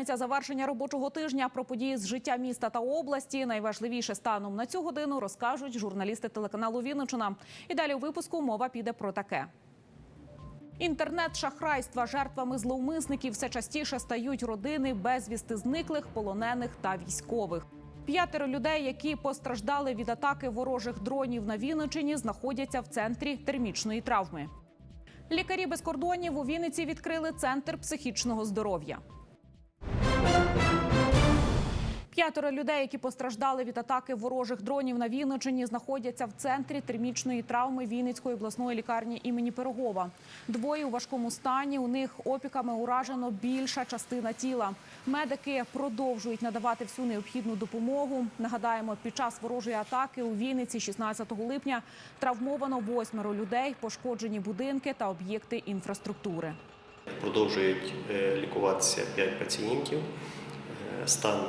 П'ятниця завершення робочого тижня про події з життя міста та області. Найважливіше станом на цю годину розкажуть журналісти телеканалу Вінничина. І далі у випуску мова піде про таке. Інтернет-шахрайства жертвами зловмисників все частіше стають родини безвісти зниклих, полонених та військових. П'ятеро людей, які постраждали від атаки ворожих дронів на Вінничині, знаходяться в центрі термічної травми. Лікарі без кордонів у Вінниці відкрили центр психічного здоров'я. П'ятеро людей, які постраждали від атаки ворожих дронів на Вінничині, знаходяться в центрі термічної травми Вінницької обласної лікарні імені Пирогова. Двоє у важкому стані. У них опіками уражено більша частина тіла. Медики продовжують надавати всю необхідну допомогу. Нагадаємо, під час ворожої атаки у Вінниці 16 липня травмовано восьмеро людей, пошкоджені будинки та об'єкти інфраструктури. Продовжують е, лікуватися 5 пацієнтів. Е, Стан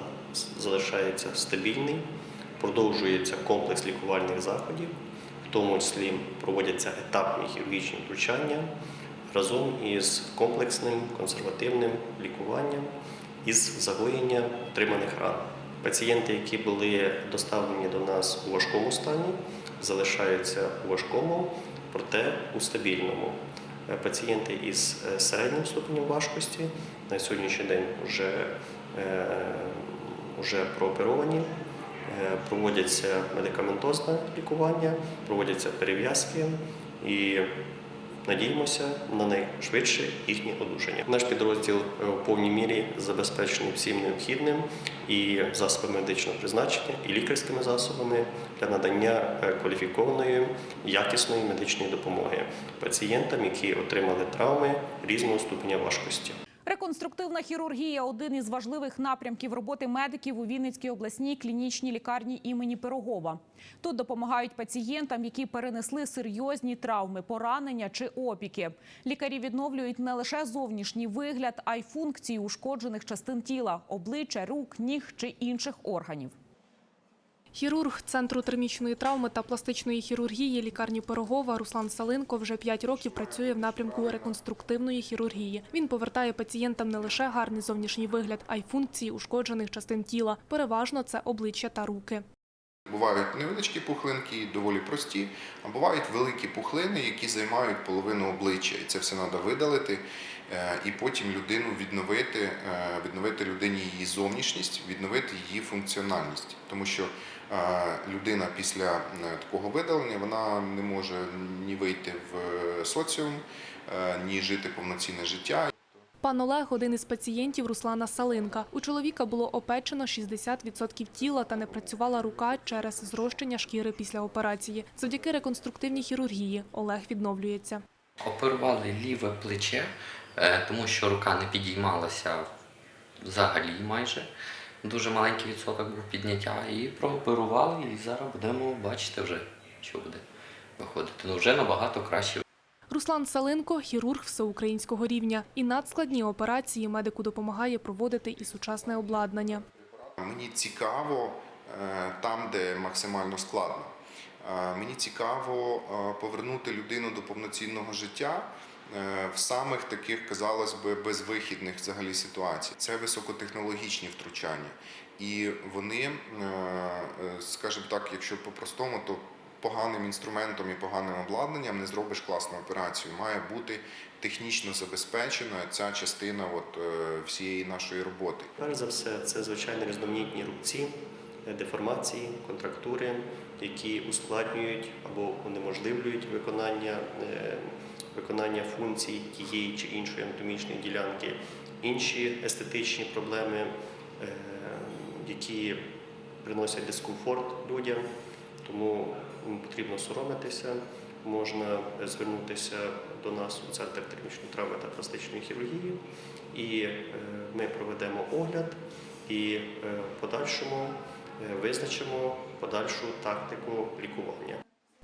залишається стабільний, продовжується комплекс лікувальних заходів, в тому числі проводяться етапні хірургічні втручання разом із комплексним консервативним лікуванням із загоєння отриманих ран. Пацієнти, які були доставлені до нас у важкому стані, залишаються у важкому, проте у стабільному. Е, Пацієнти із е, середнім ступенем важкості на сьогоднішній день вже, е, вже прооперовані, Е, проводяться медикаментозне лікування, проводяться перев'язки і надіємося на найшвидше їхнє одужання. Наш підрозділ е, у повній мірі забезпечений всім необхідним і засобами медичного призначення, і лікарськими засобами для надання е, кваліфікованої якісної медичної допомоги пацієнтам, які отримали травми різного ступеня важкості. Реконструктивна хірургія один із важливих напрямків роботи медиків у Вінницькій обласній клінічній лікарні імені Пирогова. Тут допомагають пацієнтам, які перенесли серйозні травми, поранення чи опіки. Лікарі відновлюють не лише зовнішній вигляд, а й функції ушкоджених частин тіла обличчя, рук, ніг чи інших органів. Хірург Центру термічної травми та пластичної хірургії лікарні Пирогова Руслан Салинко вже 5 років працює в напрямку реконструктивної хірургії. Він повертає пацієнтам не лише гарний зовнішній вигляд, а й функції ушкоджених частин тіла. Переважно це обличчя та руки. Бувають невеличкі пухлинки, доволі прості, а бувають великі пухлини, які займають половину обличчя. І це все треба видалити е, і потім людину відновити, е, відновити людині її зовнішність, відновити її функціональність. Тому що людина після е, такого видалення вона не може ні вийти в соціум, е, ні жити повноцінне життя. Пан Олег – один із пацієнтів Руслана Салинка. У чоловіка було опечено 60% тіла та не працювала рука через зрощення шкіри після операції. Завдяки реконструктивній хірургії Олег відновлюється. Оперували ліве плече, е, тому що рука не підіймалася взагалі майже. Дуже маленький відсоток був підняття. І прооперували, і зараз будемо бачити вже, що буде виходити. Ну вже набагато краще. Руслан Салинко – хірург всеукраїнського рівня. І надскладні операції медику допомагає проводити і сучасне обладнання. Мені цікаво е, там, де максимально складно. Е, Мені цікаво е, повернути людину до повноцінного життя в самих таких, казалось би, безвихідних взагалі ситуацій. Це високотехнологічні втручання. І вони, е, е, скажімо так, якщо по-простому, то поганим інструментом і поганим обладнанням не зробиш класну операцію. Має бути технічно забезпечена ця частина от, е, всієї нашої роботи. Перш за все, це звичайно різноманітні рубці, е, деформації, контрактури, які ускладнюють або унеможливлюють виконання, е, виконання функцій тієї чи іншої анатомічної ділянки, інші естетичні проблеми, е, які приносять дискомфорт людям. Тому потрібно соромитися. Можна звернутися до нас у центр термічної травми та пластичної хірургії, і е, ми проведемо огляд і е, в подальшому визначимо подальшу тактику лікування.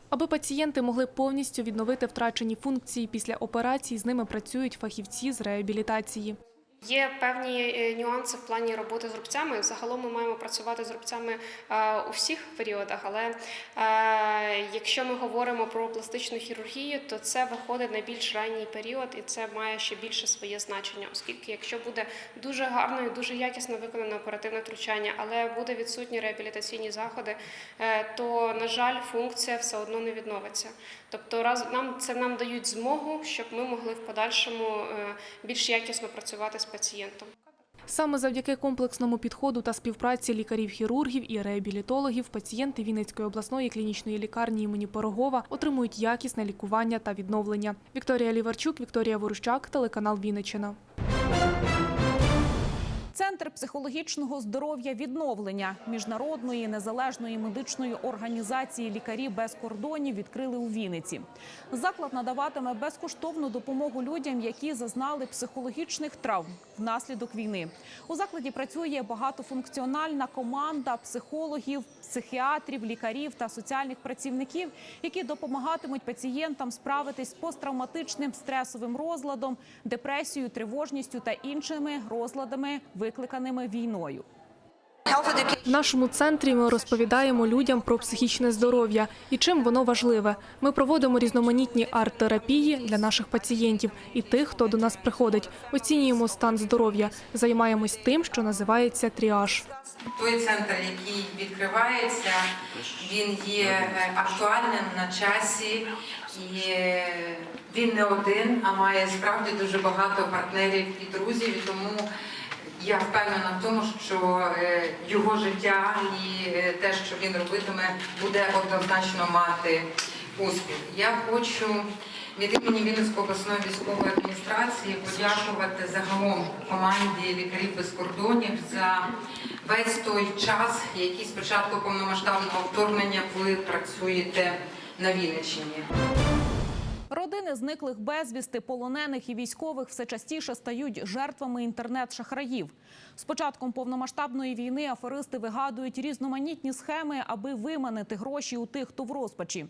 Аби пацієнти могли повністю відновити втрачені функції після операції, з ними працюють фахівці з реабілітації. Є певні е, нюанси в плані роботи з рубцями. Загалом ми маємо працювати з рубцями е, у всіх періодах, але е, якщо ми говоримо про пластичну хірургію, то це виходить на більш ранній період, і це має ще більше своє значення, оскільки якщо буде дуже гарно і дуже якісно виконане оперативне втручання, але буде відсутні реабілітаційні заходи, то на жаль, функція все одно не відновиться. Тобто, раз нам це нам дають змогу, щоб ми могли в подальшому більш якісно працювати з пацієнтом. Саме завдяки комплексному підходу та співпраці лікарів-хірургів і реабілітологів пацієнти Вінницької обласної клінічної лікарні імені Порогова отримують якісне лікування та відновлення. Вікторія Ліварчук, Вікторія Ворущак, телеканал Вінниччина. Центр психологічного здоров'я відновлення міжнародної незалежної медичної організації Лікарі без кордонів відкрили у Вінниці. Заклад надаватиме безкоштовну допомогу людям, які зазнали психологічних травм внаслідок війни. У закладі працює багатофункціональна команда психологів, психіатрів, лікарів та соціальних працівників, які допомагатимуть пацієнтам справитись з посттравматичним стресовим розладом, депресією, тривожністю та іншими розладами, викликаними війною. В нашому центрі ми розповідаємо людям про психічне здоров'я і чим воно важливе. Ми проводимо різноманітні арт-терапії для наших пацієнтів і тих, хто до нас приходить. Оцінюємо стан здоров'я, займаємось тим, що називається тріаж. Той центр, який відкривається, він є е, актуальним на часі, і е, він не один, а має справді дуже багато партнерів і друзів. І тому я впевнена в тому, що е, його життя і е, те, що він робитиме, буде однозначно мати успіх. Я хочу від імені Вінницької обласної військової адміністрації подякувати загалом команді лікарів без кордонів за весь той час, який з початку повномасштабного вторгнення ви працюєте на Вінниччині. Родини зниклих безвісти, полонених і військових все частіше стають жертвами інтернет-шахраїв. З початком повномасштабної війни аферисти вигадують різноманітні схеми, аби виманити гроші у тих, хто в розпачі.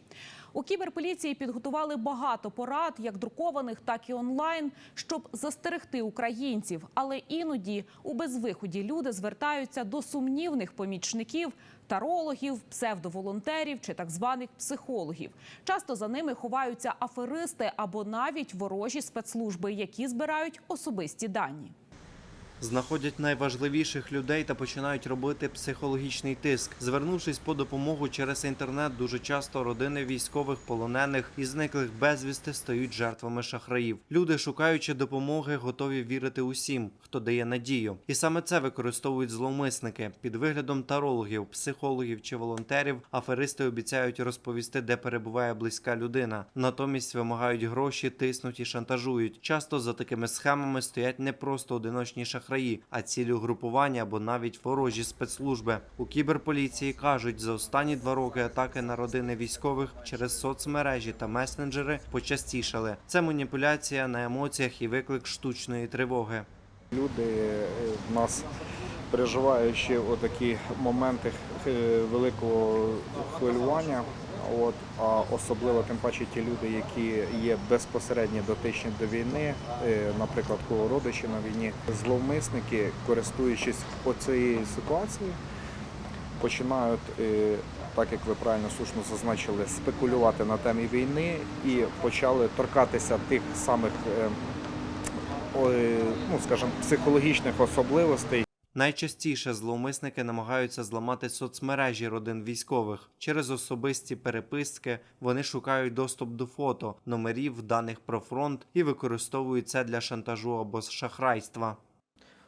У кіберполіції підготували багато порад, як друкованих, так і онлайн, щоб застерегти українців. Але іноді у безвиході люди звертаються до сумнівних помічників, тарологів, псевдоволонтерів чи так званих психологів. Часто за ними ховаються аферисти або навіть ворожі спецслужби, які збирають особисті дані. Знаходять найважливіших людей та починають робити психологічний тиск. Звернувшись по допомогу через інтернет, дуже часто родини військових, полонених і зниклих безвісти стають жертвами шахраїв. Люди, шукаючи допомоги, готові вірити усім, хто дає надію. І саме це використовують зловмисники під виглядом тарологів, психологів чи волонтерів. Аферисти обіцяють розповісти, де перебуває близька людина. Натомість вимагають гроші, тиснуть і шантажують. Часто за такими схемами стоять не просто одиночні шахраї, а цілі угрупування або навіть ворожі спецслужби. У кіберполіції кажуть, за останні два роки атаки на родини військових через соцмережі та месенджери почастішали. Це маніпуляція на емоціях і виклик штучної тривоги. Люди е, в нас переживаючи отакі моменти е, великого хвилювання. От, а особливо тим паче ті люди, які є безпосередньо дотичні до війни, е, наприклад, кого родичі на війні, зловмисники, користуючись оцією ситуацією, починають, е, так як ви правильно слушно зазначили, спекулювати на темі війни і почали торкатися тих самих, е, ну скажімо, психологічних особливостей. Найчастіше зловмисники намагаються зламати соцмережі родин військових. Через особисті переписки вони шукають доступ до фото, номерів, даних про фронт і використовують це для шантажу або шахрайства.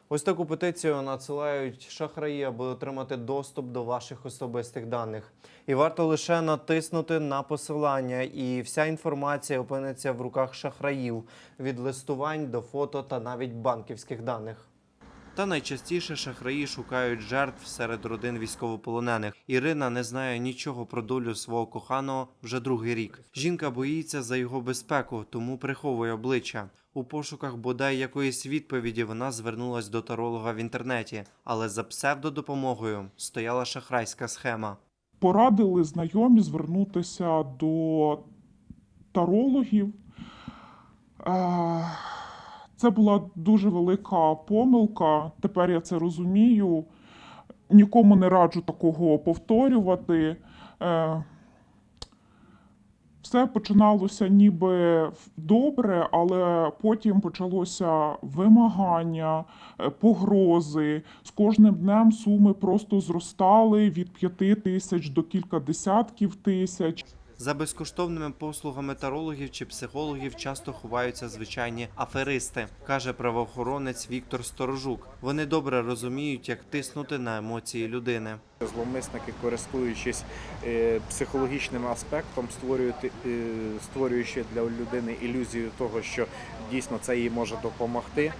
Ось таку петицію надсилають шахраї, аби отримати доступ до ваших особистих даних. І варто лише натиснути на посилання, і вся інформація опиниться в руках шахраїв від листувань до фото та навіть банківських даних. Та найчастіше шахраї шукають жертв серед родин військовополонених. Ірина не знає нічого про долю свого коханого вже другий рік. Жінка боїться за його безпеку, тому приховує обличчя. У пошуках бодай якоїсь відповіді вона звернулась до таролога в інтернеті, але за псевдодопомогою стояла шахрайська схема. Порадили знайомі звернутися до тарологів. Е, Це була дуже велика помилка. Тепер я це розумію. Нікому не раджу такого повторювати. Е, Все починалося ніби добре, але потім почалося вимагання, е, погрози. З кожним днем суми просто зростали від п'яти тисяч до кілька десятків тисяч. За безкоштовними послугами тарологів чи психологів часто ховаються звичайні аферисти, каже правоохоронець Віктор Сторожук. Вони добре розуміють, як тиснути на емоції людини. Зловмисники, користуючись е, психологічним аспектом, створюють, е, створюючи для людини ілюзію того, що дійсно це їй може допомогти.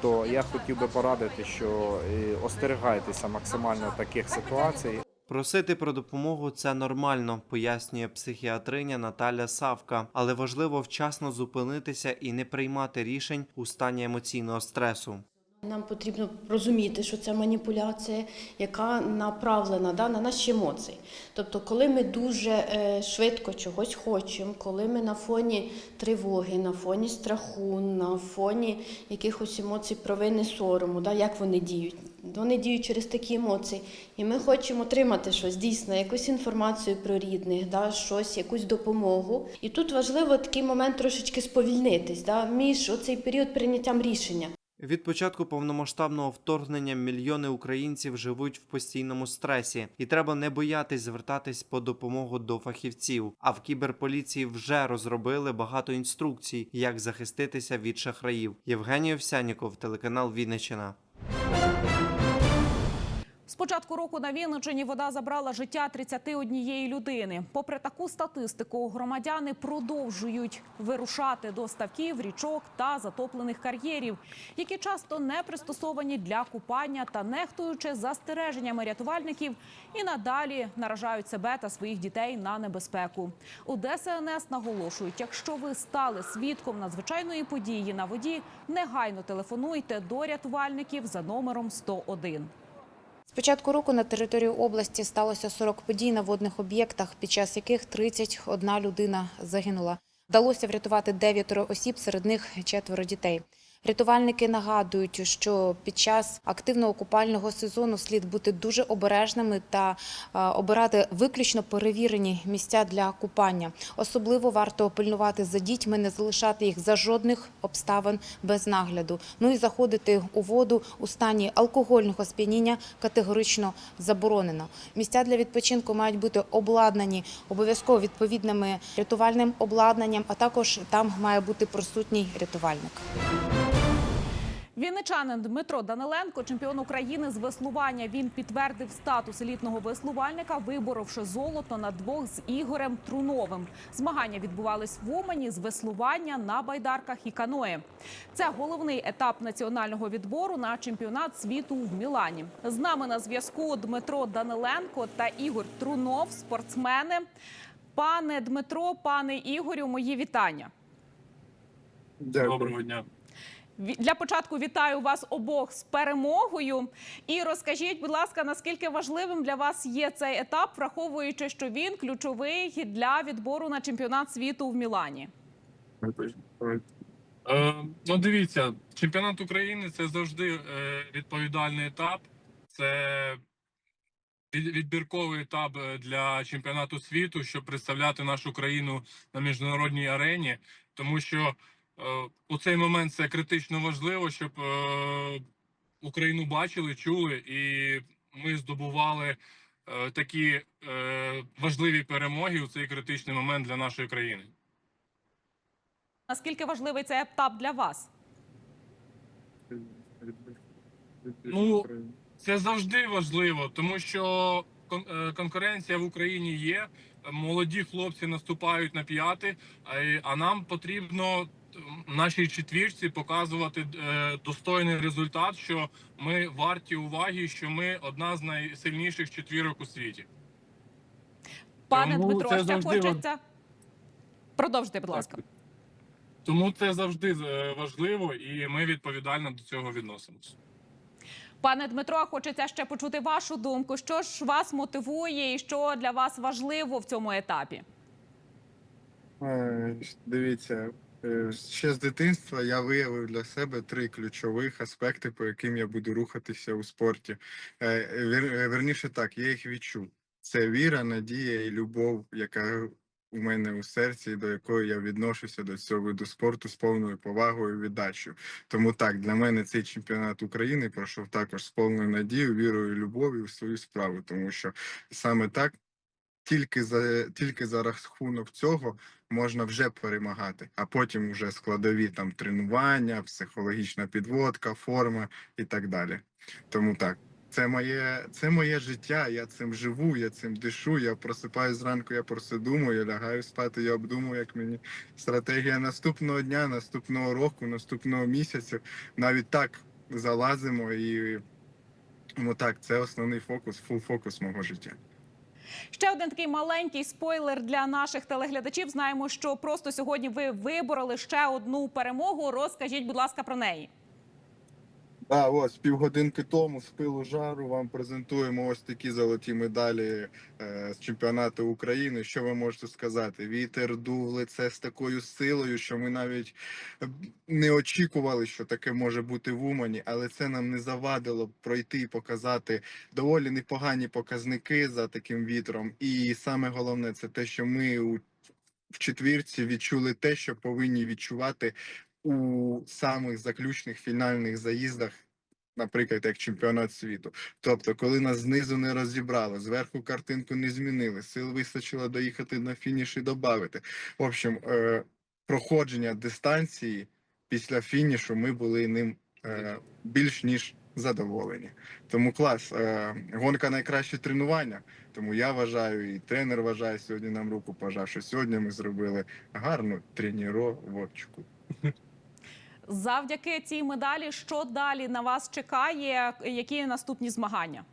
То я хотів би порадити, що е, остерігайтеся максимально таких ситуацій. Просити про допомогу це нормально, пояснює психіатриня Наталя Савка, але важливо вчасно зупинитися і не приймати рішень у стані емоційного стресу. Нам потрібно розуміти, що це маніпуляція, яка направлена да, на наші емоції. Тобто, коли ми дуже е, швидко чогось хочемо, коли ми на фоні тривоги, на фоні страху, на фоні якихось емоцій провини сорому, да, як вони діють. Вони діють через такі емоції. І ми хочемо отримати щось дійсно, якусь інформацію про рідних, да, щось, якусь допомогу. І тут важливо такий момент трошечки сповільнитись да, між оцей період прийняттям рішення. Від початку повномасштабного вторгнення мільйони українців живуть в постійному стресі, і треба не боятись звертатись по допомогу до фахівців. А в кіберполіції вже розробили багато інструкцій, як захиститися від шахраїв. Євгеній Овсяніков, телеканал Вінниччина. З початку року на Вінниччині вода забрала життя 31 людини. Попри таку статистику, громадяни продовжують вирушати до ставків, річок та затоплених кар'єрів, які часто не пристосовані для купання та нехтуючи застереженнями рятувальників, і надалі наражають себе та своїх дітей на небезпеку. У ДСНС наголошують, якщо ви стали свідком надзвичайної події на воді, негайно телефонуйте до рятувальників за номером 101. З початку року на території області сталося 40 подій на водних об'єктах, під час яких 31 людина загинула. Вдалося врятувати дев'ятеро осіб, серед них четверо дітей. Рятувальники нагадують, що під час активного купального сезону слід бути дуже обережними та е, обирати виключно перевірені місця для купання. Особливо варто пильнувати за дітьми, не залишати їх за жодних обставин без нагляду. Ну і заходити у воду у стані алкогольного сп'яніння категорично заборонено. Місця для відпочинку мають бути обладнані обов'язково відповідними рятувальним обладнанням, а також там має бути присутній рятувальник. Вінничанин Дмитро Даниленко, чемпіон України з веслування. Він підтвердив статус елітного веслувальника, виборовши золото на двох з Ігорем Труновим. Змагання відбувались в Умані з веслування на байдарках і каное. Це головний етап національного відбору на чемпіонат світу в Мілані. З нами на зв'язку Дмитро Даниленко та Ігор Трунов, спортсмени. Пане Дмитро, пане Ігорю, мої вітання. Доброго дня. Для початку вітаю вас обох з перемогою. І розкажіть, будь ласка, наскільки важливим для вас є цей етап, враховуючи, що він ключовий для відбору на чемпіонат світу в Мілані. Е, ну, дивіться, чемпіонат України це завжди е, відповідальний етап. Це відбірковий етап е, для чемпіонату світу, щоб представляти нашу країну на міжнародній арені, тому що у цей момент це критично важливо, щоб е, Україну бачили, чули, і ми здобували е, такі е, важливі перемоги у цей критичний момент для нашої країни. Наскільки важливий цей етап для вас? Ну, це завжди важливо, тому що е, конкуренція в Україні є. Молоді хлопці наступають на п'яти, а нам потрібно нашій четвірці показувати е, достойний результат, що ми варті уваги, що ми одна з найсильніших четвірок у світі. Пане Тому Дмитро, ще завжди хочеться. Продовжуйте, будь ласка. Тому це завжди е, важливо, і ми відповідально до цього відносимося. Пане Дмитро, хочеться ще почути вашу думку. Що ж вас мотивує і що для вас важливо в цьому етапі? Е, Дивіться, Ще з дитинства я виявив для себе три ключових аспекти, по яким я буду рухатися у спорті. Е, е, Верніше так, я їх відчув. Це віра, надія і любов, яка у мене у серці, до якої я відношуся до цього виду спорту з повною повагою і віддачею. Тому так, для мене цей чемпіонат України пройшов також з повною надією, вірою і любов'ю в свою справу, тому що саме так. Тільки за тільки за рахунок цього можна вже перемагати, а потім вже складові там тренування, психологічна підводка, форма і так далі. Тому так, це моє, це моє життя. Я цим живу, я цим дишу. Я просипаюсь зранку, я про це думаю, я лягаю спати, я обдумую, як мені стратегія наступного дня, наступного року, наступного місяця. Навіть так залазимо і ну так, це основний фокус, фул фокус мого життя. Ще один такий маленький спойлер для наших телеглядачів. Знаємо, що просто сьогодні ви вибороли ще одну перемогу. Розкажіть, будь ласка, про неї. А ось півгодинки тому з пилу жару вам презентуємо ось такі золоті медалі е, з чемпіонату України. Що ви можете сказати? Вітер дув лице з такою силою, що ми навіть е, не очікували, що таке може бути в Умані, але це нам не завадило пройти і показати доволі непогані показники за таким вітром. І саме головне це те, що ми у в четвірці відчули те, що повинні відчувати у самих заключних фінальних заїздах, наприклад, як чемпіонат світу. Тобто, коли нас знизу не розібрали, зверху картинку не змінили, сил вистачило доїхати на фініш і додати. В общем, е, проходження дистанції після фінішу ми були ним е, більш ніж задоволені. Тому клас. Е, гонка найкраще тренування. Тому я вважаю, і тренер вважає сьогодні нам руку пожав, що сьогодні ми зробили гарну тренувачку. Завдяки цій медалі, що далі на вас чекає? Які наступні змагання?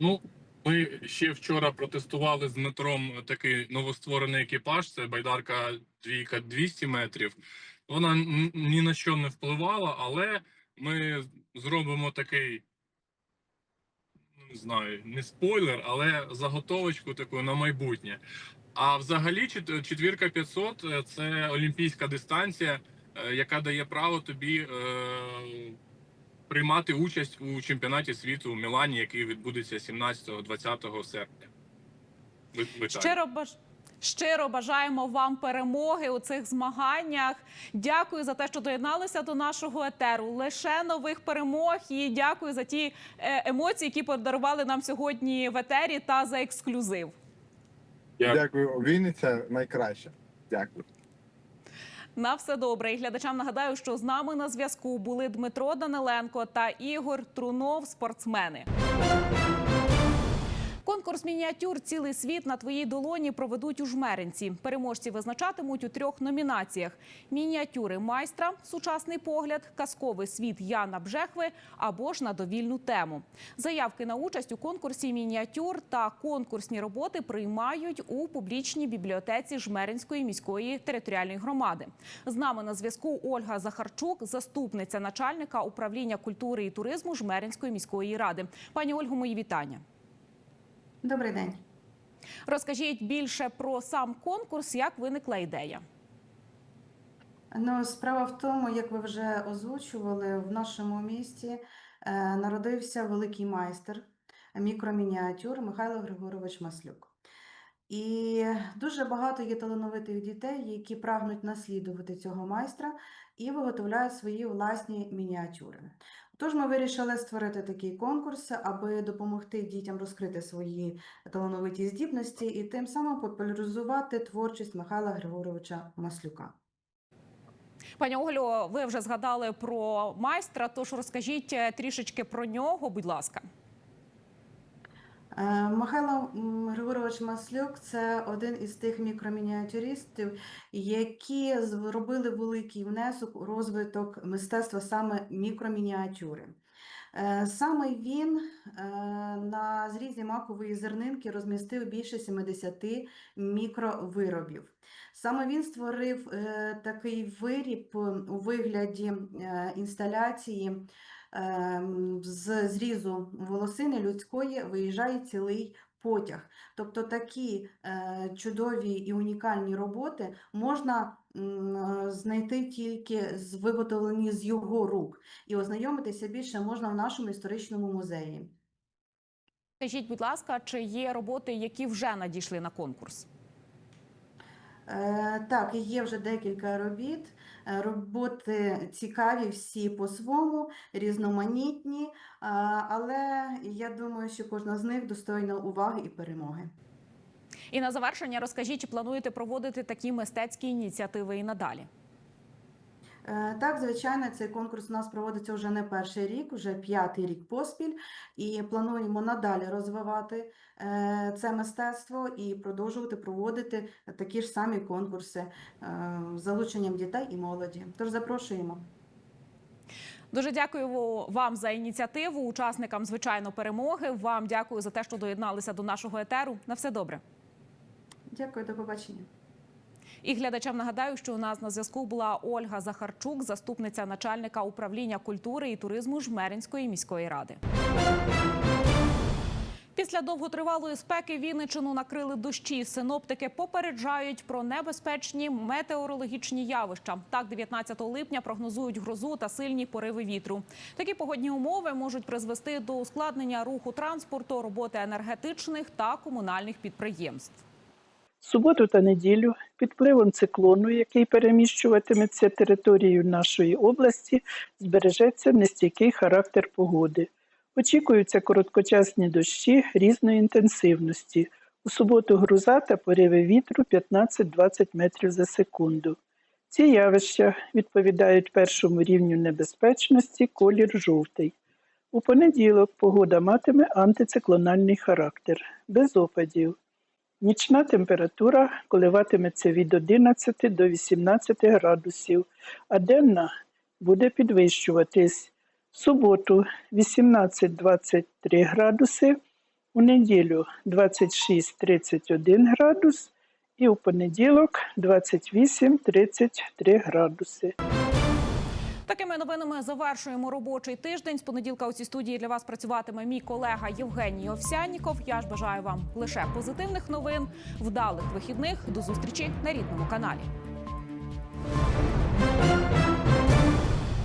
Ну, ми ще вчора протестували з Дмитром такий новостворений екіпаж. Це байдарка двійка 200 метрів. Вона ні на що не впливала, але ми зробимо такий, ну, не знаю, не спойлер, але заготовочку таку на майбутнє. А взагалі, чет- четвірка 500 – це олімпійська дистанція, е, яка дає право тобі е, приймати участь у чемпіонаті світу в Мілані, який відбудеться 17-20 серпня. Щиро баж... Щиро бажаємо вам перемоги у цих змаганнях. Дякую за те, що доєдналися до нашого етеру. Лише нових перемог і дякую за ті е, емоції, які подарували нам сьогодні в етері та за ексклюзив. Дякую. Дякую, Вінниця найкраща. Дякую. На все добре. І глядачам нагадаю, що з нами на зв'язку були Дмитро Даниленко та Ігор Трунов, спортсмени. Конкурс мініатюр Цілий світ на твоїй долоні проведуть у жмеринці. Переможці визначатимуть у трьох номінаціях: мініатюри майстра, сучасний погляд, казковий світ Яна Бжехви або ж на довільну тему. Заявки на участь у конкурсі мініатюр та конкурсні роботи приймають у публічній бібліотеці Жмеринської міської територіальної громади. З нами на зв'язку Ольга Захарчук, заступниця начальника управління культури і туризму Жмеринської міської ради. Пані Ольго, мої вітання. Добрий день. Розкажіть більше про сам конкурс, як виникла ідея. Ну, справа в тому, як ви вже озвучували, в нашому місті е, народився великий майстер мікромініатюр Михайло Григорович Маслюк. І дуже багато є талановитих дітей, які прагнуть наслідувати цього майстра і виготовляють свої власні мініатюри. Тож ми вирішили створити такий конкурс, аби допомогти дітям розкрити свої талановиті здібності і тим самим популяризувати творчість Михайла Григоровича Маслюка. Пані Олю, ви вже згадали про майстра. Тож розкажіть е, трішечки про нього, будь ласка. Е, Михайло Григорович Маслюк це один із тих мікромініатюристів, які зробили великий внесок у розвиток мистецтва саме мікромініатюри. Е, Саме він е, на зрізі макової зернинки розмістив більше 70 мікровиробів. Саме він створив такий виріб у вигляді інсталяції з зрізу волосини людської виїжджає цілий потяг. Тобто такі е, чудові і унікальні роботи можна знайти тільки з виготовлені з його рук, і ознайомитися більше можна в нашому історичному музеї. Скажіть, будь ласка, чи є роботи, які вже надійшли на конкурс? Е, Так, є вже декілька робіт. Е, Роботи цікаві всі по-своєму, різноманітні, але я думаю, що кожна з них достойна уваги і перемоги. І на завершення розкажіть, чи плануєте проводити такі мистецькі ініціативи і надалі? Е, Так, звичайно, цей конкурс у нас проводиться вже не перший рік, вже п'ятий рік поспіль, і плануємо надалі розвивати е, це мистецтво і продовжувати проводити такі ж самі конкурси е, з залученням дітей і молоді. Тож запрошуємо. Дуже дякую вам за ініціативу, учасникам звичайно перемоги. Вам дякую за те, що доєдналися до нашого етеру. На все добре. Дякую, до побачення. І глядачам нагадаю, що у нас на зв'язку була Ольга Захарчук, заступниця начальника управління культури і туризму Жмеринської міської ради. Після довготривалої спеки Вінничину накрили дощі. Синоптики попереджають про небезпечні метеорологічні явища. Так, 19 липня прогнозують грозу та сильні пориви вітру. Такі погодні умови можуть призвести до ускладнення руху транспорту, роботи енергетичних та комунальних підприємств. Суботу та неділю під впливом циклону, який переміщуватиметься територією нашої області, збережеться нестійкий характер погоди. Очікуються короткочасні дощі різної інтенсивності. У суботу груза та пориви вітру 15-20 метрів за секунду. Ці явища відповідають першому рівню небезпечності колір жовтий. У понеділок погода матиме антициклональний характер, без опадів. Нічна температура коливатиметься від 11 до 18 градусів, а денна буде підвищуватись. В суботу 18-23 градуси, у неділю 26-31 градус і у понеділок 28-33 градуси. Такими новинами завершуємо робочий тиждень. З понеділка у цій студії для вас працюватиме мій колега Євгеній Овсянніков. Я ж бажаю вам лише позитивних новин, вдалих вихідних. До зустрічі на рідному каналі.